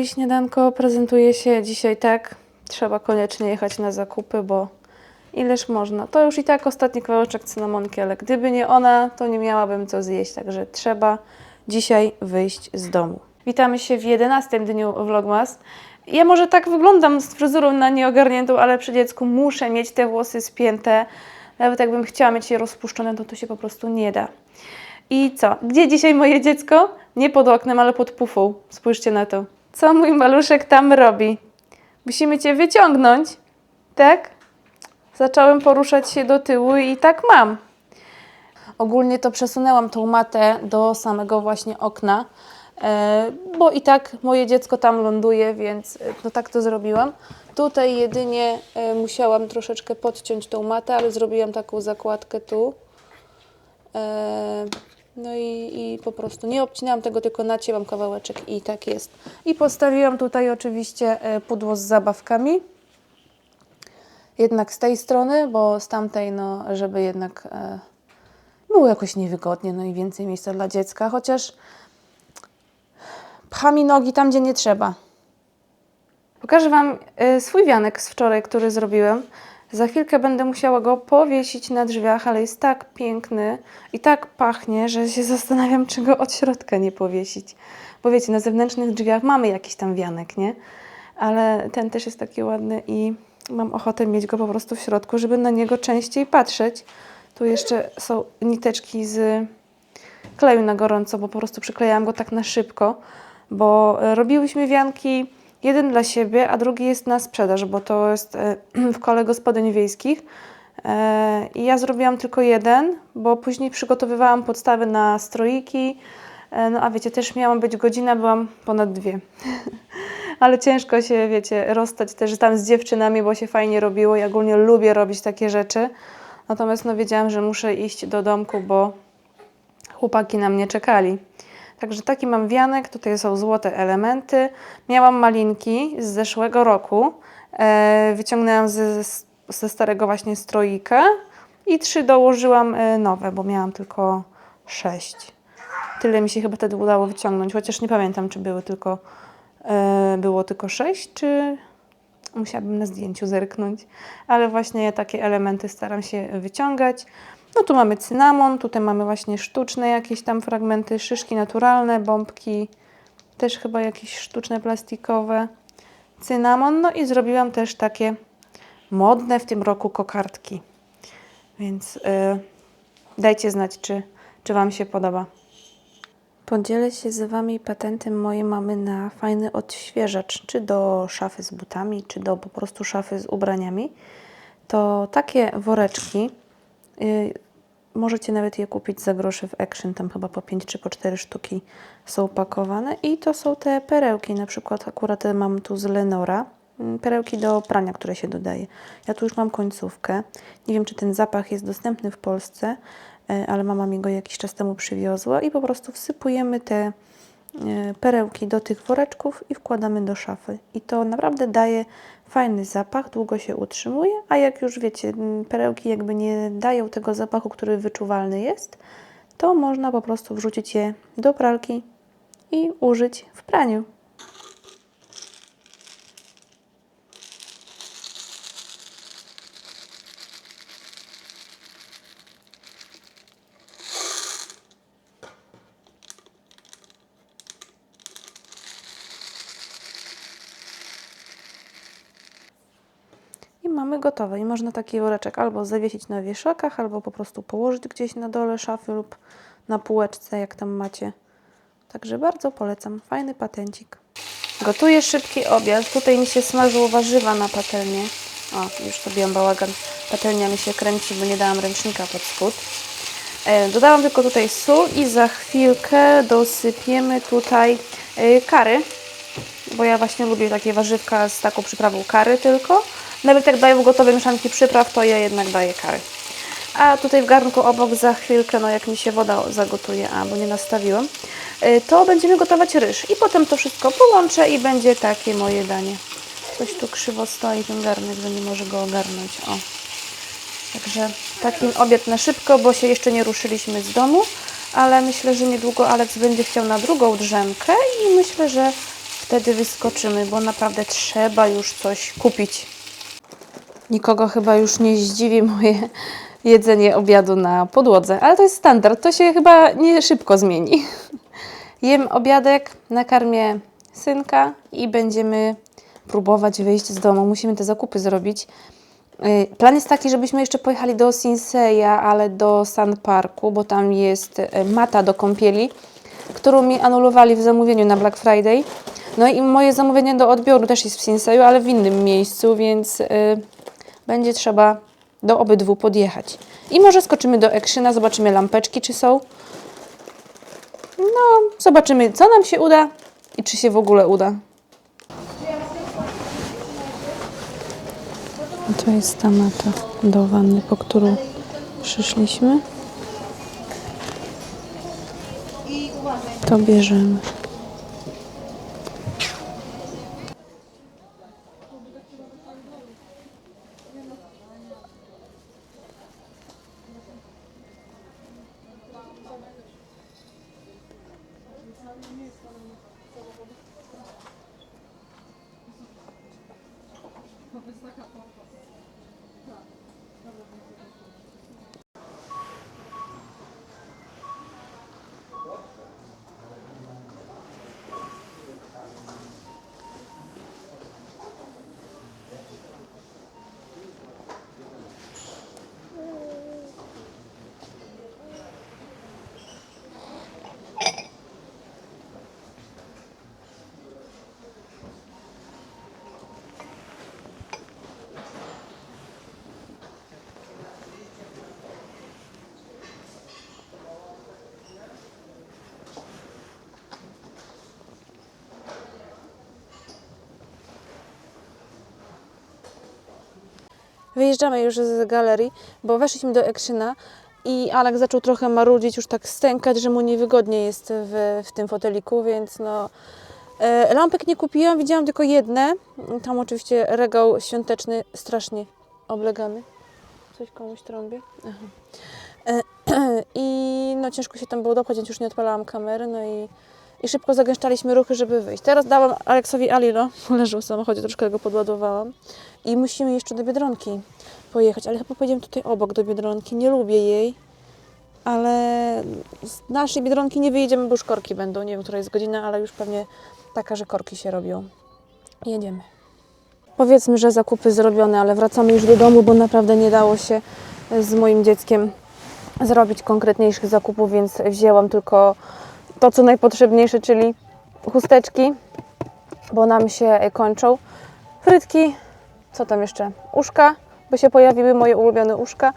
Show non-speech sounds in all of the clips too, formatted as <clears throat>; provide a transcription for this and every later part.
No moje śniadanko prezentuje się dzisiaj tak. Trzeba koniecznie jechać na zakupy, bo ileż można. To już i tak ostatni kawałeczek cynamonki, ale gdyby nie ona, to nie miałabym co zjeść. Także trzeba dzisiaj wyjść z domu. Witamy się w 11 dniu Vlogmas. Ja może tak wyglądam z fryzurą na nieogarniętą, ale przy dziecku muszę mieć te włosy spięte. Nawet jakbym chciała mieć je rozpuszczone, to to się po prostu nie da. I co? Gdzie dzisiaj moje dziecko? Nie pod oknem, ale pod pufą. Spójrzcie na to. Co mój maluszek tam robi? Musimy cię wyciągnąć, tak? Zacząłem poruszać się do tyłu i tak mam. Ogólnie to przesunęłam tą matę do samego właśnie okna, e, bo i tak moje dziecko tam ląduje, więc e, no tak to zrobiłam. Tutaj jedynie e, musiałam troszeczkę podciąć tą matę, ale zrobiłam taką zakładkę tu. E, No i, i po prostu nie obcinałam tego, tylko nacięłam kawałeczek i tak jest. I postawiłam tutaj oczywiście e, pudło z zabawkami. Jednak z tej strony, bo z tamtej, no, żeby jednak e, było jakoś niewygodnie, no i więcej miejsca dla dziecka, chociaż pcha mi nogi tam, gdzie nie trzeba. Pokażę Wam y, swój wianek z wczoraj, który zrobiłem. Za chwilkę będę musiała go powiesić na drzwiach, ale jest tak piękny i tak pachnie, że się zastanawiam, czy go od środka nie powiesić. Bo wiecie, na zewnętrznych drzwiach mamy jakiś tam wianek, nie? Ale ten też jest taki ładny i mam ochotę mieć go po prostu w środku, żeby na niego częściej patrzeć. Tu jeszcze są niteczki z kleju na gorąco, bo po prostu przyklejałam go tak na szybko, bo robiłyśmy wianki jeden dla siebie, a drugi jest na sprzedaż, bo to jest e, <clears throat> w kole gospodyń wiejskich. E, I ja zrobiłam tylko jeden, bo później przygotowywałam podstawy na stroiki. E, No a wiecie, też miała być godzina, byłam ponad dwie. <laughs> Ale ciężko się, wiecie, rozstać też tam z dziewczynami, bo się fajnie robiło. Ja ogólnie lubię robić takie rzeczy. Natomiast no wiedziałam, że muszę iść do domku, bo chłopaki na mnie czekali. Także taki mam wianek, tutaj są złote elementy. Miałam malinki z zeszłego roku. E, wyciągnęłam ze, ze starego właśnie stroika i trzy dołożyłam e, nowe, bo miałam tylko sześć. Tyle mi się chyba wtedy udało wyciągnąć, chociaż nie pamiętam, czy były tylko, e, było tylko sześć, czy musiałabym na zdjęciu zerknąć. Ale właśnie ja takie elementy staram się wyciągać. No tu mamy cynamon, tutaj mamy właśnie sztuczne jakieś tam fragmenty, szyszki naturalne, bombki, też chyba jakieś sztuczne plastikowe. Cynamon, no i zrobiłam też takie modne w tym roku kokardki. Więc y, dajcie znać, czy, czy Wam się podoba. Podzielę się z Wami patentem mojej mamy na fajny odświeżacz, czy do szafy z butami, czy do po prostu szafy z ubraniami. To takie woreczki, możecie nawet je kupić za grosze w Action, tam chyba po 5 czy po 4 sztuki są pakowane. I to są te perełki, na przykład akurat mam tu z Lenora, mm, perełki do prania, które się dodaje. Ja tu już mam końcówkę. Nie wiem, czy ten zapach jest dostępny w Polsce, e, ale mama mi go jakiś czas temu przywiozła i po prostu wsypujemy te perełki do tych woreczków i wkładamy do szafy. I to naprawdę daje fajny zapach, długo się utrzymuje, a jak już wiecie, perełki jakby nie dają tego zapachu, który wyczuwalny jest, to można po prostu wrzucić je do pralki i użyć w praniu. Mamy gotowe. I można taki woreczek albo zawiesić na wieszakach, albo po prostu położyć gdzieś na dole szafy lub na półeczce, jak tam macie. Także bardzo polecam. Fajny patencik. Gotuję szybki obiad. Tutaj mi się smażą warzywa na patelnię. O, już robiłam bałagan. Patelnia mi się kręci, bo nie dałam ręcznika pod spód. E, Dodałam tylko tutaj sól i za chwilkę dosypiemy tutaj e, kary, bo ja właśnie lubię takie warzywka z taką przyprawą kary tylko. Nawet jak dają gotowe mieszanki przypraw, to ja jednak daję kary. A tutaj w garnku obok za chwilkę, no jak mi się woda zagotuje, a bo nie nastawiłam, y, to będziemy gotować ryż. I potem to wszystko połączę i będzie takie moje danie. Coś tu krzywo stoi ten garnek, że nie może go ogarnąć. O. Także taki obiad na szybko, bo się jeszcze nie ruszyliśmy z domu, ale myślę, że niedługo Aleks będzie chciał na drugą drzemkę i myślę, że wtedy wyskoczymy, bo naprawdę trzeba już coś kupić. Nikogo chyba już nie zdziwi moje jedzenie obiadu na podłodze, ale to jest standard, to się chyba nie szybko zmieni. Jem obiadek, nakarmię synka i będziemy próbować wyjść z domu. Musimy te zakupy zrobić. Y, Plan jest taki, żebyśmy jeszcze pojechali do Sinseya, ale do Sun Parku, bo tam jest y, mata do kąpieli, którą mi anulowali w zamówieniu na Black Friday. No i moje zamówienie do odbioru też jest w Sinseyu, ale w innym miejscu, więc y, będzie trzeba do obydwu podjechać. I może skoczymy do Ekrzyna, zobaczymy lampeczki, czy są. No, zobaczymy, co nam się uda i czy się w ogóle uda. To jest ta mata do wanny, po którą przyszliśmy. To bierzemy. Wyjeżdżamy już z galerii, bo weszliśmy do Ekrzyna i Alek zaczął trochę marudzić, już tak stękać, że mu niewygodnie jest w, w tym foteliku, więc no... E, lampek nie kupiłam, widziałam tylko jedne. Tam oczywiście regał świąteczny, strasznie oblegany. Coś komuś trąbi. Aha. E, <clears throat> I no ciężko się tam było dopchać, więc już nie odpalałam kamery, no i, i szybko zagęszczaliśmy ruchy, żeby wyjść. Teraz dałam Aleksowi Alilo, leżył w samochodzie, troszkę go podładowałam. I musimy jeszcze do Biedronki pojechać, ale chyba pojedziemy tutaj obok do Biedronki. Nie lubię jej, ale z naszej Biedronki nie wyjedziemy, bo już korki będą. Nie wiem, która jest godzina, ale już pewnie taka, że korki się robią. Jedziemy. Powiedzmy, że zakupy zrobione, ale wracamy już do domu, bo naprawdę nie dało się z moim dzieckiem zrobić konkretniejszych zakupów, więc wzięłam tylko to, co najpotrzebniejsze, czyli chusteczki, bo nam się kończą. Frytki, co tam jeszcze? Uszka, bo się pojawiły moje ulubione uszka,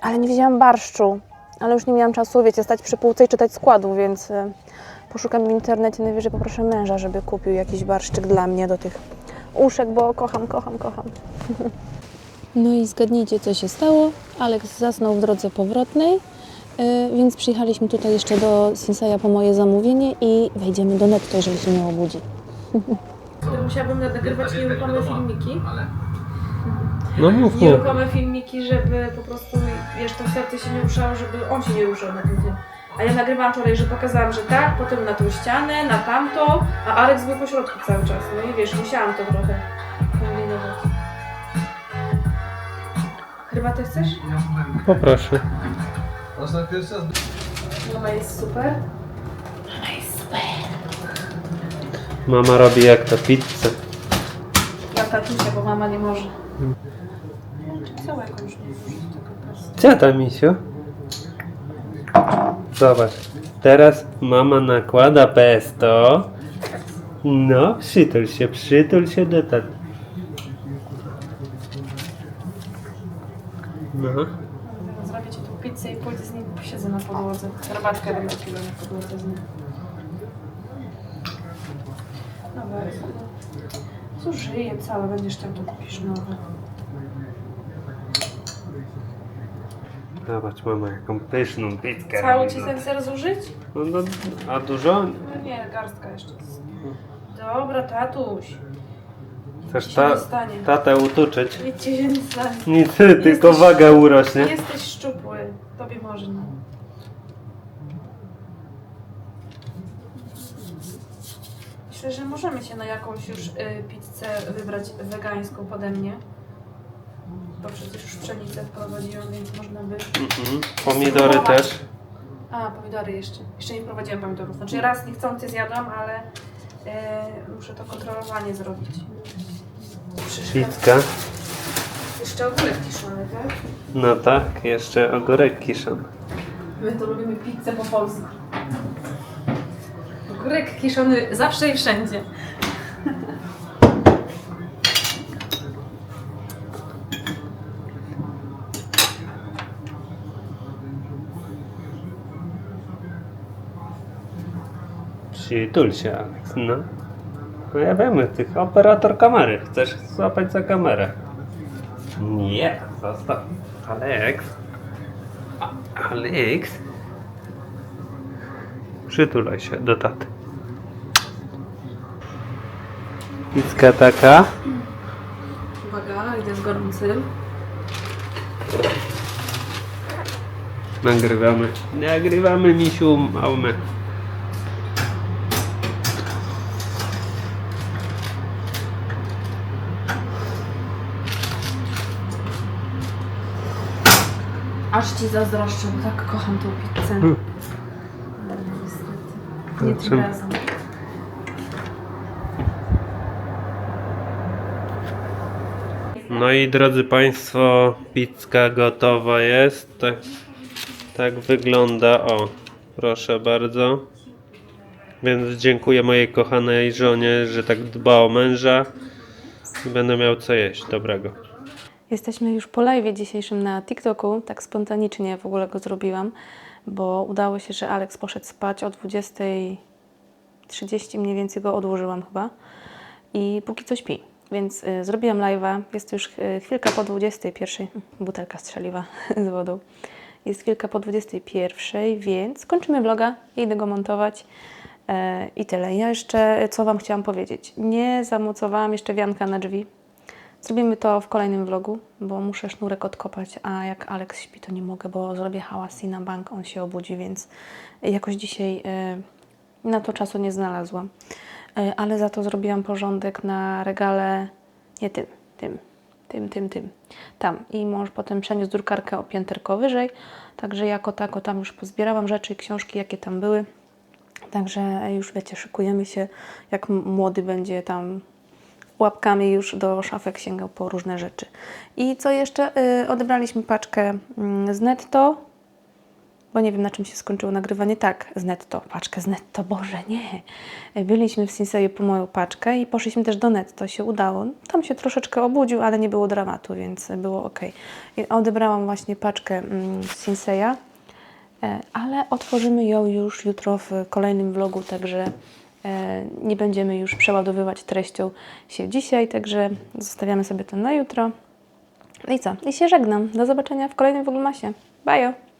ale nie wzięłam barszczu. Ale już nie miałam czasu, wiecie, stać przy półce i czytać składu, więc e, poszukam w internecie, najwyżej poproszę męża, żeby kupił jakiś barszczyk dla mnie do tych uszek, bo kocham, kocham, kocham. <laughs> No i zgadnijcie, co się stało. Aleks zasnął w drodze powrotnej, więc przyjechaliśmy tutaj jeszcze do Sinseya po moje zamówienie i wejdziemy do netto, jeżeli się nie obudzi. <laughs> Musiałabym nagrywać nieruchome filmiki. No mów, mów. Nieruchome filmiki, żeby po prostu, wiesz, to serce się nie ruszało, żeby on się nie ruszał na tym tym. A ja nagrywałam wczoraj, że pokazałam, że tak, potem na tą ścianę, na tamto, a Aleks był po środku cały czas. No i wiesz, musiałam to trochę kombinować. Herbatę chcesz? Poproszę. Można pierwszy raz Mama jest super. Mama robi jak to pizzę. Ja tatusia, bo mama nie może. Co jakąś nie może tego prostu. Co tam, misiu? Zobacz. Teraz mama nakłada pesto. No, przytul się, przytul się do taty. No. Zrobię ci tu pizzę i pójdę z posiedzę na podłodze. Herbatkę będę piła na podłodze z nim. Dobra, zużyję całe, będziesz tam to kupisz nowe. Zobacz, mama, jaką pyszną pizzkę Cały robi, ci no. ten ser zużyć? No, no, a dużo? No nie, garstka jeszcze. Dobra, tatuś. Chcesz Nic się ta, nie stanie. tatę utuczyć? Nic ci się nie stanie. Nic, tylko Jesteś- waga urośnie. Jesteś szczupły. Tobie może nie. Myślę, że możemy się na jakąś już y, pizzę wybrać wegańską pode mnie. Bo przecież już pszenicę wprowadziłam, więc można by... Mhm. Pomidory też. A, pomidory jeszcze. Jeszcze nie wprowadziłam pomidorów. Znaczy raz niechcący zjadłam, ale y, muszę to kontrolowanie zrobić. Szyszka. Pizzka. Jeszcze ogórek kiszony, tak? No tak, jeszcze ogórek kiszony. My to lubimy pizzę po polsku. Ogórek kiszony zawsze i wszędzie. Przytul się, Alex, no. No ja wiem, ty operator kamery. Chcesz złapać za kamerę. Nie, zostaw. Alex. Alex. Przytulaj się do taty. Pizka taka. Uwaga, idę z gorącym. Nagrywamy. Nagrywamy misiu małmy. Aż ci zazdroszczę, bo tak kocham tą pizzę. Hmm. Ale niestety. Nie tym razem. No i drodzy Państwo, pizza gotowa jest. Tak, tak wygląda. O, proszę bardzo. Więc dziękuję mojej kochanej żonie, że tak dba o męża. Będę miał co jeść dobrego. Jesteśmy już po live dzisiejszym na TikToku. Tak spontanicznie w ogóle go zrobiłam, bo udało się, że Alex poszedł spać o 20.30 mniej więcej go odłożyłam chyba. I póki co śpi. Więc y, zrobiłam live'a. Jest już y, chwilka po 21. Butelka strzeliła <laughs> z wodą. Jest chwilka po 21, więc kończymy vloga. Idę go montować. E, I tyle. Ja jeszcze, co Wam chciałam powiedzieć. Nie zamocowałam jeszcze wianka na drzwi. Zrobimy to w kolejnym vlogu, bo muszę sznurek odkopać, a jak Alex śpi, to nie mogę, bo zrobię hałas i na bank on się obudzi, więc jakoś dzisiaj e, na to czasu nie znalazłam. E, ale za to zrobiłam porządek na regale, nie tym, tym, tym, tym, tym, tam. I mąż potem przeniósł drukarkę o pięterko wyżej, także jako tako tam już pozbierałam rzeczy, książki, jakie tam były. Także już wiecie, szykujemy się, jak młody będzie tam łapkami już do szafek sięgał po różne rzeczy. I co jeszcze? Y, odebraliśmy paczkę mm, z netto, bo nie wiem na czym się skończyło nagrywanie. Tak, z netto, paczkę z netto, Boże, nie. Byliśmy w Sinseju po moją paczkę i poszliśmy też do netto, się udało. Tam się troszeczkę obudził, ale nie było dramatu, więc było ok. I odebrałam właśnie paczkę mm, z Sinseya, e, ale otworzymy ją już jutro w kolejnym vlogu, także e, nie będziemy już przeładowywać treścią się dzisiaj, także zostawiamy sobie to na jutro. No i co? I się żegnam. Do zobaczenia w kolejnym vlogmasie. Bye!